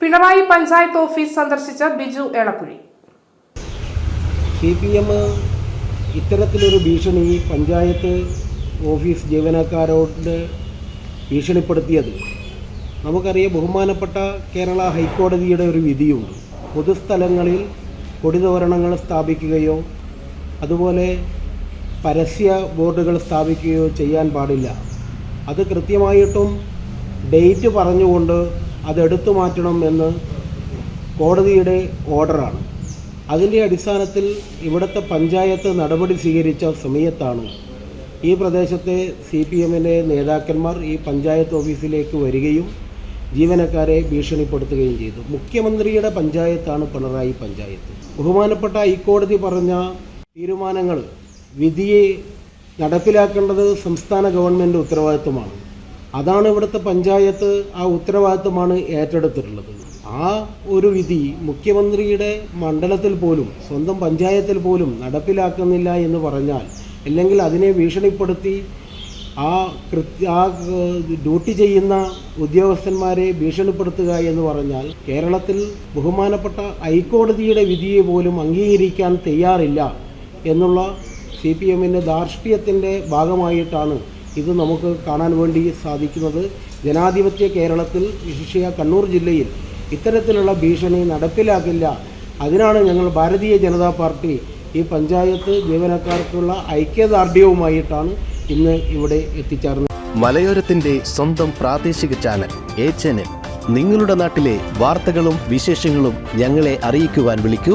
Pinarayi panchayat office സന്ദർശിച്ച Biju Elakkuzhi C P M ഇത്തരത്തിലൊരു ഭീഷണി പഞ്ചായത്ത് ഓഫീസ് ജീവനക്കാരോട് ഭീഷണിപ്പെടുത്തിയത്. നമുക്കറിയാം ബഹുമാനപ്പെട്ട കേരള ഹൈക്കോടതിയുടെ ഒരു വിധിയുണ്ട്. പൊതുസ്ഥലങ്ങളിൽ കൊടിതോരണങ്ങൾ സ്ഥാപിക്കുകയോ അതുപോലെ പരസ്യ ബോർഡുകൾ സ്ഥാപിക്കുകയോ ചെയ്യാൻ പാടില്ല. അത് കൃത്യമായിട്ടും ഡേറ്റ് പറഞ്ഞുകൊണ്ട് അതെടുത്തു മാറ്റണം എന്ന് കോടതിയുടെ ഓർഡറാണ്. അതിന്റെ അടിസ്ഥാനത്തിൽ ഇവിടുത്തെ പഞ്ചായത്ത് നടപടി സ്വീകരിച്ച സമയത്താണ് ഈ പ്രദേശത്തെ സി പി എമ്മിന്റെ നേതാക്കന്മാർ ഈ പഞ്ചായത്ത് ഓഫീസിലേക്ക് വരികയും ജീവനക്കാരെ ഭീഷണിപ്പെടുത്തുകയും ചെയ്തു. മുഖ്യമന്ത്രിയുടെ പഞ്ചായത്താണ് പിണറായി പഞ്ചായത്ത്. ബഹുമാനപ്പെട്ട ഹൈക്കോടതി പറഞ്ഞ തീരുമാനങ്ങൾ വിധിയെ നടപ്പിലാക്കേണ്ടത് സംസ്ഥാന ഗവൺമെന്റ് ഉത്തരവാദിത്വമാണ്. അതാണ് ഇവിടുത്തെ പഞ്ചായത്ത് ആ ഉത്തരവാദിത്വമാണ് ഏറ്റെടുത്തിട്ടുള്ളത്. ആ ഒരു വിധി മുഖ്യമന്ത്രിയുടെ മണ്ഡലത്തിൽ പോലും സ്വന്തം പഞ്ചായത്തിൽ പോലും നടപ്പിലാക്കുന്നില്ല എന്ന് പറഞ്ഞാൽ അല്ലെങ്കിൽ അതിനെ ഭീഷണിപ്പെടുത്തി ആ കൃത്യ ആ ഡ്യൂട്ടി ചെയ്യുന്ന ഉദ്യോഗസ്ഥന്മാരെ ഭീഷണിപ്പെടുത്തുക എന്ന് പറഞ്ഞാൽ കേരളത്തിൽ ബഹുമാനപ്പെട്ട ഹൈക്കോടതിയുടെ വിധിയെ പോലും അംഗീകരിക്കാൻ തയ്യാറില്ല എന്നുള്ള സി പി എമ്മിന്റെ ഭാഗമായിട്ടാണ് ഇത് നമുക്ക് കാണാൻ വേണ്ടി സാധിക്കുന്നത് ജനാധിപത്യ കേരളത്തിൽ വിശിഷ്യ കണ്ണൂർ ജില്ലയിൽ ഇത്തരത്തിലുള്ള ഭീഷണി നടപ്പിലാക്കില്ല. അതിനാണ് ഞങ്ങൾ ഭാരതീയ ജനതാ പാർട്ടി ഈ പഞ്ചായത്ത് ജീവനക്കാർക്കുള്ള ഐക്യദാർഢ്യവുമായിട്ടാണ് ഇന്ന് ഇവിടെ എത്തിച്ചേർന്നത്. മലയോരത്തിന്റെ സ്വന്തം പ്രാദേശിക ചാനൽ എ ചാനൽ. നിങ്ങളുടെ നാട്ടിലെ വാർത്തകളും വിശേഷങ്ങളും ഞങ്ങളെ അറിയിക്കുവാൻ വിളിക്കൂ.